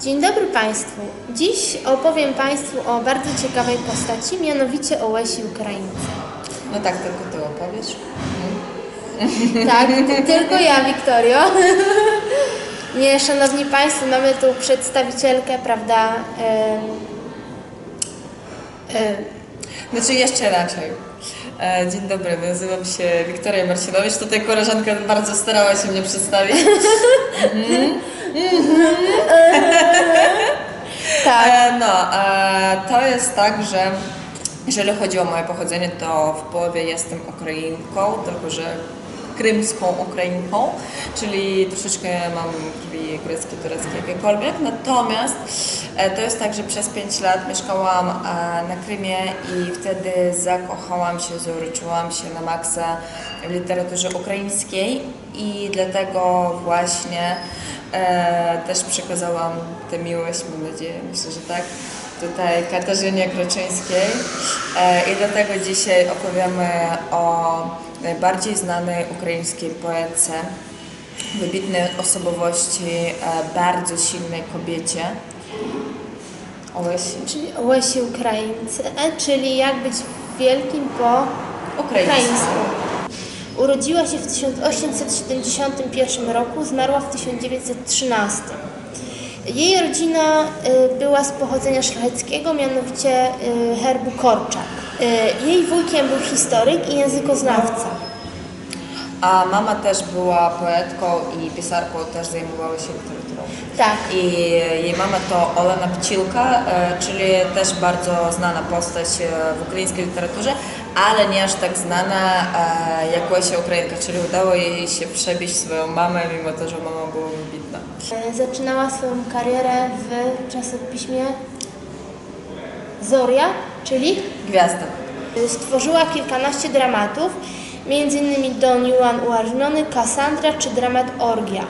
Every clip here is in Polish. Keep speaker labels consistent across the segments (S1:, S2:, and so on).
S1: Dzień dobry Państwu. Dziś opowiem Państwu o bardzo ciekawej postaci, mianowicie o Łesi Ukraińcy.
S2: No tak, tylko ty opowiesz.
S1: Tak, ty- tylko ja, Wiktorio. Nie, Szanowni Państwo, mamy tu przedstawicielkę, prawda? em, em,
S2: Znaczy jeszcze raczej. E, Dzień dobry, nazywam się Wiktoria Marcinowicz. Tutaj koleżanka bardzo starała się mnie przedstawić.
S1: tak,
S2: E, No, e, to jest tak, że jeżeli chodzi o moje pochodzenie, to w połowie jestem Ukrainką, tylko że krymską Ukrainką, czyli troszeczkę mam krwi greckie, tureckie, jakiekolwiek. Natomiast e, to jest tak, że przez 5 lat mieszkałam e, na Krymie i wtedy zakochałam się, zauroczyłam się na maksa w literaturze ukraińskiej i dlatego właśnie e, też przekazałam tę miłość, mam nadzieję, myślę, że tak, tutaj Katarzynie Kroczyńskiej e, i dlatego dzisiaj opowiemy o najbardziej znanej ukraińskiej poetce, wybitnej osobowości, e, bardzo silnej kobiecie. O Łesi.
S1: czyli o Łesi Ukraińcy, e, czyli jak być wielkim po
S2: Ukraińsku.
S1: Urodziła się w 1871 roku, zmarła w 1913. Jej rodzina y, była z pochodzenia szlacheckiego, mianowicie y, herbu Korczak. Y, Jej wujkiem był historyk i językoznawca.
S2: A mama też była poetką i pisarką, też zajmowała się literaturą.
S1: Tak.
S2: I jej mama to Olena Pcilka, e, czyli też bardzo znana postać e, w ukraińskiej literaturze, ale nie aż tak znana e, jak Łysia Ukrainka, czyli udało jej się przebić swoją mamę, mimo to, że mama była wybitna.
S1: Y, Zaczynała swoją karierę w czasopiśmie Zoria, czyli
S2: Gwiazda.
S1: y, stworzyła kilkanaście dramatów, m.in. Don Juan Ułażniony, Kassandra czy dramat Orgia.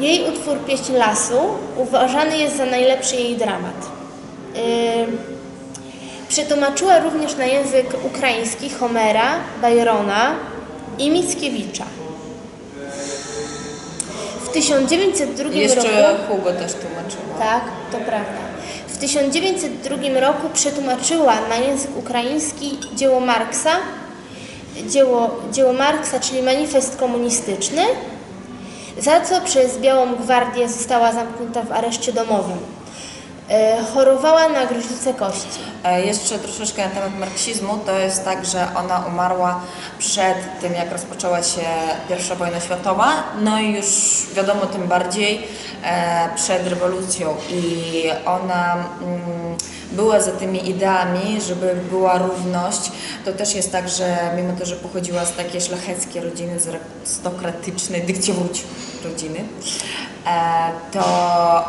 S1: Jej utwór Pieśń Lasu uważany jest za najlepszy jej dramat. Y, Przetłumaczyła również na język ukraiński Homera, Byrona i Mickiewicza. W 1902
S2: Jeszcze
S1: roku...
S2: Hugo też tłumaczyła.
S1: Tak, to prawda. W 1902 roku przetłumaczyła na język ukraiński dzieło Marksa, dzieło, dzieło Marksa, czyli manifest komunistyczny, za co przez Białą Gwardię została zamknięta w areszcie domowym. E, Chorowała na gruźlicę kości.
S2: E, Jeszcze troszeczkę na temat marksizmu. To jest tak, że ona umarła przed tym, jak rozpoczęła się I wojna światowa. No i już wiadomo tym bardziej e, przed rewolucją. I ona mm, była za tymi ideami, żeby była równość. To też jest tak, że mimo to, że pochodziła z takiej szlacheckiej rodziny, z arystokratycznej, dykciowódź rodziny, e, to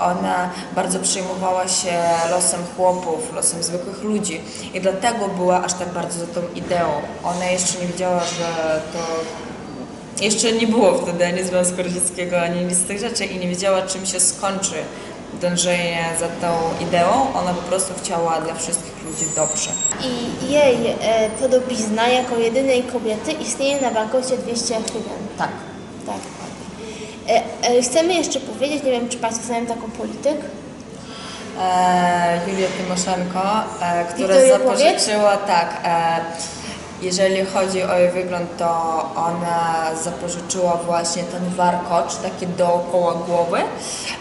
S2: ona bardzo przejmowała się losem chłopów, losem zwykłych ludzi i dlatego była aż tak bardzo za tą ideą. Ona jeszcze nie wiedziała, że to jeszcze nie było wtedy ani Związku Radzieckiego, ani nic z tych rzeczy i nie wiedziała, czym się skończy dążenie za tą ideą. Ona po prostu chciała dla wszystkich ludzi dobrze.
S1: I jej e, podobizna jako jedynej kobiety istnieje na bankocie 200 hrybian.
S2: Tak.
S1: Tak. E, e, chcemy jeszcze powiedzieć, nie wiem czy Państwo znają taką polityk,
S2: e, Julia Tymoszenko, e, która zapożyczyła, tak, e, jeżeli chodzi o jej wygląd, to ona zapożyczyła właśnie ten warkocz, taki dookoła głowy.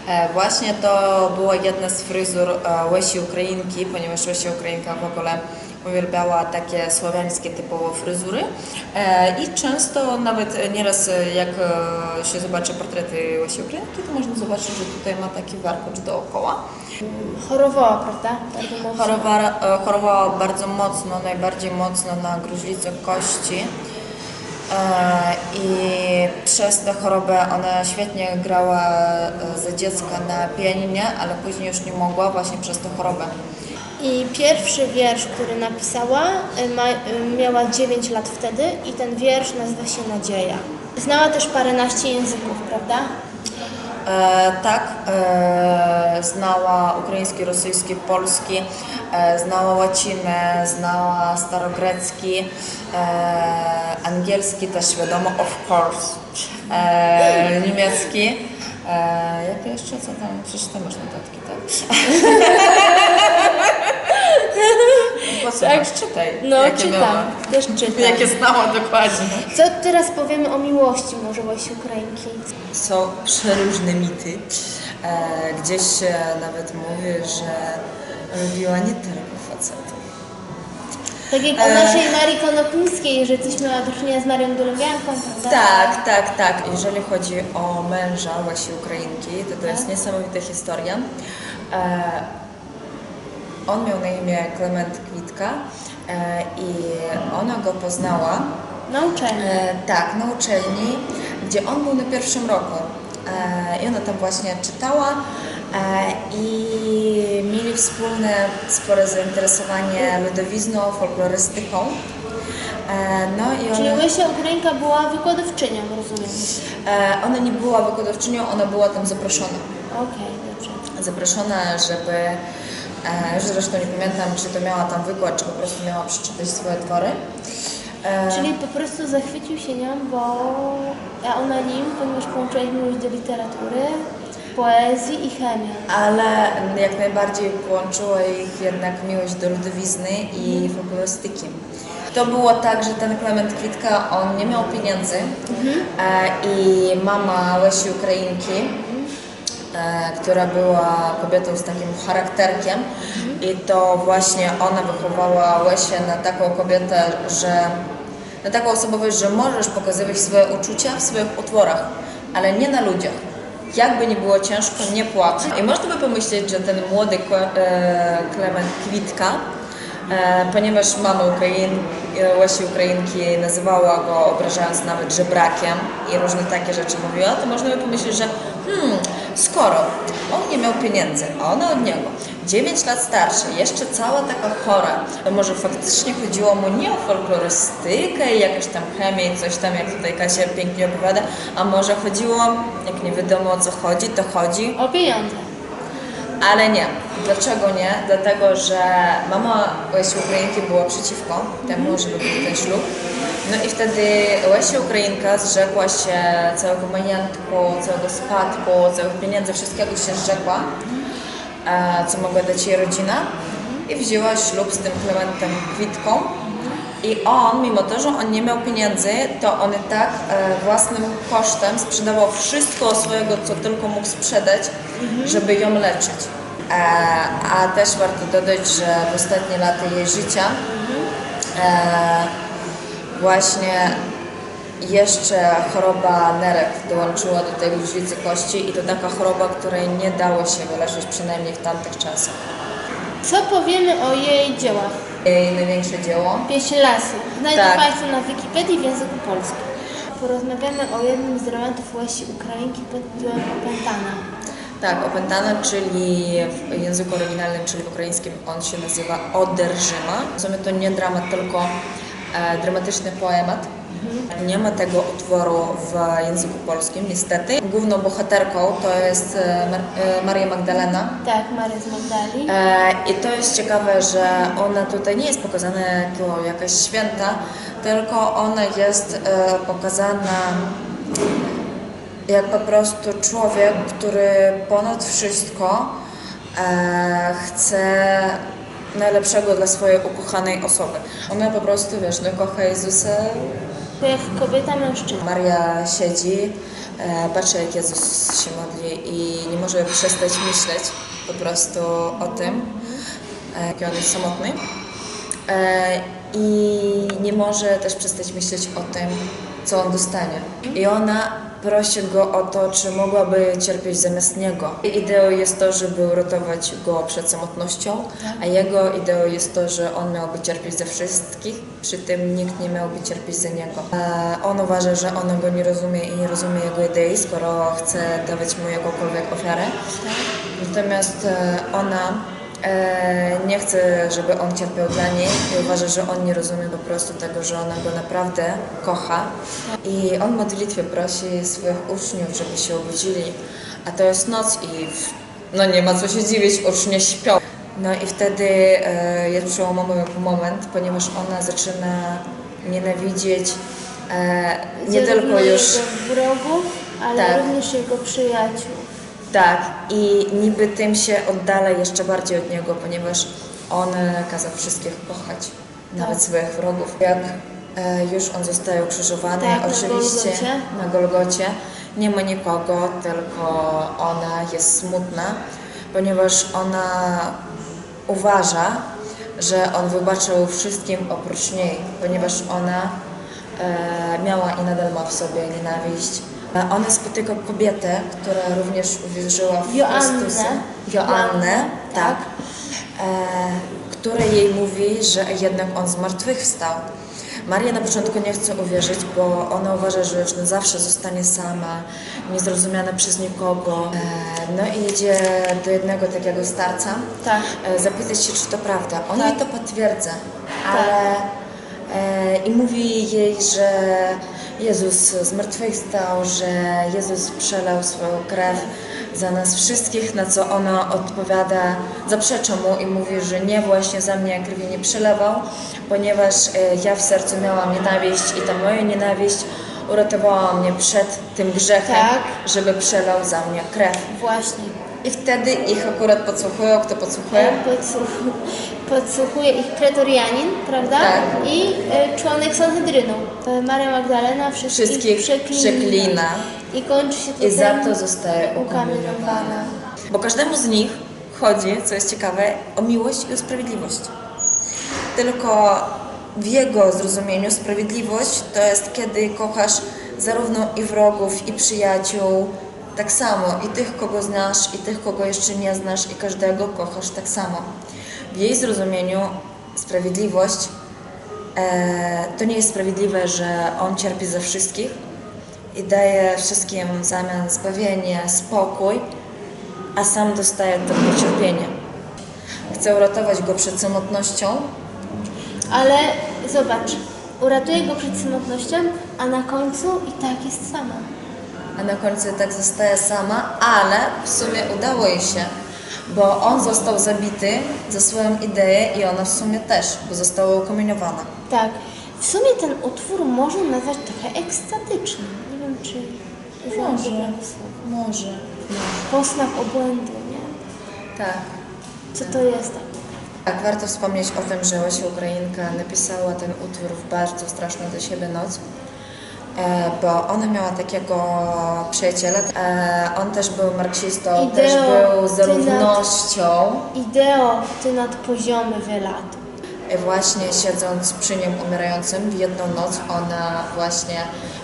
S2: E, właśnie to była jedna z fryzur e, Łesi Ukrainki, ponieważ Łysia Ukrainka w ogóle uwielbiała takie słowiańskie typowo fryzury e, i często nawet nieraz jak e, się zobaczy portrety Łysi Ukrainki, to można zobaczyć, że tutaj ma taki warkocz dookoła.
S1: chorowała, prawda? Bardzo mocno.
S2: Chorowa, e, chorowała bardzo mocno, najbardziej mocno na gruźlicę kości. I przez tę chorobę ona świetnie grała e, za dziecka na pianinie, ale później już nie mogła właśnie przez tę chorobę.
S1: I pierwszy wiersz, który napisała, y, ma, y, miała 9 lat wtedy i ten wiersz nazywa się Nadzieja. Znała też paręnaście języków, prawda?
S2: E, tak, e, znała ukraiński, rosyjski, polski, e, znała łacinę, znała starogrecki, e, angielski też wiadomo, of course, e, niemiecki.
S3: E, jakie jeszcze, co tam? Przecież tam masz notatki, tak? Po co
S1: Tak.
S3: Czytaj.
S1: No,
S3: jakie
S1: czytam.
S3: miała.
S1: Też czytam.
S3: Jakie znała dokładnie.
S1: Co teraz powiemy o miłości może Łasi Ukrainki?
S2: Są przeróżne mity. E, gdzieś się nawet mówi, że lubiła nie tylko facetów.
S1: Tak jak o
S2: E.
S1: naszej Marii Konopnickiej, że coś miała do czynienia z Marią Dorowianką, prawda?
S2: Tak, tak, tak. Jeżeli chodzi o męża Łasi Ukrainki, to to jest niesamowita historia. E, on miał na imię Klement Kwitka e, i ona go poznała
S1: Na uczelni.
S2: E, tak, na uczelni, gdzie on był na pierwszym roku. E, I ona tam właśnie czytała i mieli wspólne spore zainteresowanie ludowizną, folklorystyką. No i
S1: Czyli
S2: ona,
S1: Łysia Ukrainka była wykładowczynią, rozumiem.
S2: ona nie była wykładowczynią, ona była tam zaproszona.
S1: Okej, dobrze.
S2: Zaproszona, żeby, już zresztą nie pamiętam, czy to miała tam wykład, czy po prostu miała przeczytać swoje twory. E,
S1: Czyli po prostu zachwycił się nią, bo a ona nim, ponieważ połączyła ich miłość do literatury, poezji i chemii.
S2: ale jak najbardziej połączyła ich jednak miłość do ludowizny i folklorystyki. To było tak, że ten Klement Kwitka, on nie miał pieniędzy e, i mama Łesi Ukrainki, która była kobietą z takim charakterkiem i to właśnie ona wychowała Łesię na taką kobietę, że na taką osobowość, że możesz pokazywać swoje uczucia w swoich utworach, ale nie na ludziach. Jakby nie było ciężko, nie płacz. I można by pomyśleć, że ten młody e, Klement Kwitka, e, ponieważ mama Ukrain, e, Łasi Ukrainki nazywała go, obrażając nawet żebrakiem i różne takie rzeczy mówiła, to można by pomyśleć, że hmm, skoro on nie miał pieniędzy, a ona od niego, 9 lat starszy, jeszcze cała taka chora, to może faktycznie chodziło mu nie o folklorystykę i jakąś tam chemię i coś tam, jak tutaj Kasia pięknie opowiada, a może chodziło, jak nie wiadomo o co chodzi, to chodzi
S1: O pieniądze.
S2: ale nie. Dlaczego nie? Dlatego, że mama Łesi Ukrainki była przeciwko temu, żeby był ten ślub. No i wtedy Łesia Ukrainka zrzekła się całego majątku, całego spadku, całych pieniędzy, wszystkiego się zrzekła, e, co mogła dać jej rodzina i wzięła ślub z tym Klementem Kwitką. I on, mimo to, że on nie miał pieniędzy, to on i tak e, własnym kosztem sprzedawał wszystko swojego, co tylko mógł sprzedać, żeby ją leczyć. E, a też warto dodać, że w ostatnie lata jej życia e, właśnie jeszcze choroba nerek dołączyła do tej gruźlicy kości i to taka choroba, której nie dało się wyleczyć przynajmniej w tamtych czasach.
S1: Co powiemy o jej dziełach?
S2: Jej największe dzieło
S1: Pieśń lasu. Znajdą
S2: Tak.
S1: Państwo na Wikipedii w języku polskim. Porozmawiamy o jednym z dramatów Łasi Ukrainki pod tytułem Opętana.
S2: Tak, opętana, czyli w języku oryginalnym, czyli w ukraińskim on się nazywa Oderżyma. W sumie to nie dramat, tylko dramatyczny poemat. Nie ma tego utworu w języku polskim, niestety. Główną bohaterką to jest e, e, Maria Magdalena.
S1: Tak, Maria z Magdali.
S2: E, I to jest ciekawe, że ona tutaj nie jest pokazana jako jakaś święta, tylko ona jest e, pokazana jak po prostu człowiek, który ponad wszystko e, chce najlepszego dla swojej ukochanej osoby. Ona po prostu, wiesz, no kocha Jezusa.
S1: To jak kobieta mężczyzna.
S2: Maria siedzi, e, patrzy jak Jezus się modli i nie może przestać myśleć po prostu o tym, e, jaki on jest samotny. E, I nie może też przestać myśleć o tym, co on dostanie. I ona prosi go o to, czy mogłaby cierpieć zamiast niego. Ideą jest to, żeby uratować go przed samotnością, a jego ideą jest to, że on miałby cierpieć za wszystkich, przy tym nikt nie miałby cierpieć za niego. E, on uważa, że ona go nie rozumie i nie rozumie jego idei, skoro chce dawać mu jakąkolwiek ofiarę. Natomiast e, ona nie chce, żeby on cierpiał dla niej i uważa, że on nie rozumie po prostu tego, że ona go naprawdę kocha. I on w modlitwie prosi swoich uczniów, żeby się obudzili, a to jest noc i no nie ma co się dziwić, uczniowie śpią. No i wtedy e, jest przełomowy moment, ponieważ ona zaczyna nienawidzieć e, nie
S1: Zarówno
S2: tylko już...
S1: jego wrogów, ale
S2: Tak.
S1: również jego przyjaciół.
S2: Tak, i niby tym się oddala jeszcze bardziej od niego, ponieważ on kazał wszystkich kochać, nawet swoich wrogów. Jak e, już on zostaje ukrzyżowany,
S1: Tak, na
S2: oczywiście
S1: Golgocie.
S2: na Golgocie nie ma nikogo, tylko ona jest smutna, ponieważ ona uważa, że on wybaczył wszystkim oprócz niej, ponieważ ona e, miała i nadal ma w sobie nienawiść. Ona spotyka kobietę, która również uwierzyła w
S1: Joannę.
S2: Chrystusa. Joannę, tak. E, która jej mówi, że jednak on zmartwychwstał. Maria na początku nie chce uwierzyć, bo ona uważa, że już na zawsze zostanie sama, niezrozumiana przez nikogo. E, no i idzie do jednego takiego starca,
S1: Tak.
S2: e, zapytać się, czy to prawda. On
S1: Tak.
S2: jej to potwierdza, ale e, i mówi jej, że Jezus zmartwychwstał, że Jezus przelał swoją krew za nas wszystkich, na co ona odpowiada, zaprzecza mu i mówi, że nie, właśnie za mnie krwi nie przelewał, ponieważ e, ja w sercu miałam nienawiść i ta moja nienawiść uratowała mnie przed tym grzechem,
S1: Tak.
S2: żeby przelał za mnie krew.
S1: Właśnie.
S2: I wtedy ich akurat podsłuchują, kto podsłuchuje?
S1: Podsłuch- Podsłuchuje ich pretorianin, prawda?
S2: Tak.
S1: I e, członek Sanhedrynu. E, Maria Magdalena wszystkich,
S2: Wszystkich
S1: przeklina.
S2: przeklina.
S1: I kończy się to
S2: I za to zostaje
S1: ukamienowana.
S2: Bo każdemu z nich chodzi, co jest ciekawe, o miłość i o sprawiedliwość. Tylko w jego zrozumieniu sprawiedliwość to jest, kiedy kochasz zarówno i wrogów, i przyjaciół tak samo, i tych, kogo znasz, i tych, kogo jeszcze nie znasz, i każdego kochasz tak samo. W jej zrozumieniu sprawiedliwość e, to nie jest sprawiedliwe, że on cierpi za wszystkich, i daje wszystkim w zamian zbawienie, spokój, a sam dostaje tylko cierpienie. Chce uratować go przed samotnością,
S1: Ale zobacz, uratuje go przed samotnością, a na końcu i tak jest sama.
S2: a na końcu tak zostaje sama, ale w sumie udało jej się, bo on został zabity za swoją ideę i ona w sumie też, bo została ukamiowana.
S1: Tak. W sumie ten utwór można nazwać trochę ekstatycznym. Nie wiem, czy
S2: Może. Może.
S1: Posmak obłędu, nie?
S2: Tak.
S1: Co to jest tak?
S2: Tak, warto wspomnieć o tym, że Łasia Ukrainka napisała ten utwór w bardzo straszną dla siebie noc, bo ona miała takiego przyjaciela. E, on też był marksistą,
S1: Ideo,
S2: też był za równością.
S1: Ideo, ty nad poziomy wylatu.
S2: I właśnie siedząc przy nim umierającym w jedną noc, ona właśnie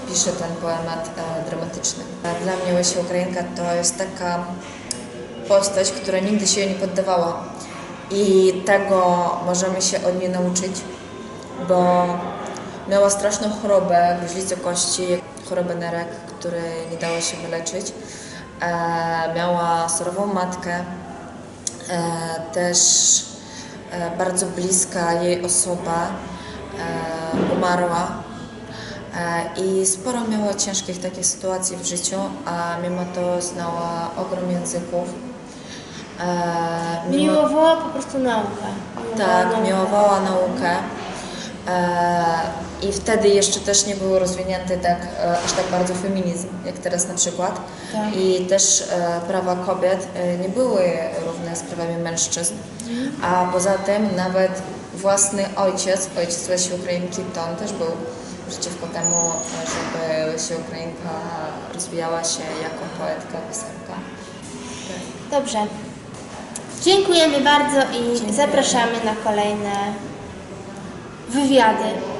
S2: pisze ten poemat e, dramatyczny. E, Dla mnie Łasia Ukrainka to jest taka postać, która nigdy się nie poddawała. I tego możemy się od niej nauczyć, bo miała straszną chorobę gruźlicę kości, chorobę nerek, której nie dało się wyleczyć. E, miała surową matkę, e, też e, bardzo bliska jej osoba e, umarła. E, I sporo miała ciężkich takich sytuacji w życiu, a mimo to znała ogrom języków. E, mimo-
S1: Miłowała po prostu naukę. Miłowała
S2: tak,
S1: naukę.
S2: miłowała naukę. E, I wtedy jeszcze też nie był rozwinięty tak, e, aż tak bardzo feminizm, jak teraz na przykład.
S1: Tak.
S2: I też e, prawa kobiet nie były równe z prawami mężczyzn. A poza tym nawet własny ojciec, ojciec Lesi Ukrainki, to on też był przeciwko temu, żeby Lesia Ukrainka rozwijała się jako poetka, pisarka.
S1: Dobrze. Dziękujemy bardzo i zapraszamy na kolejne wywiady.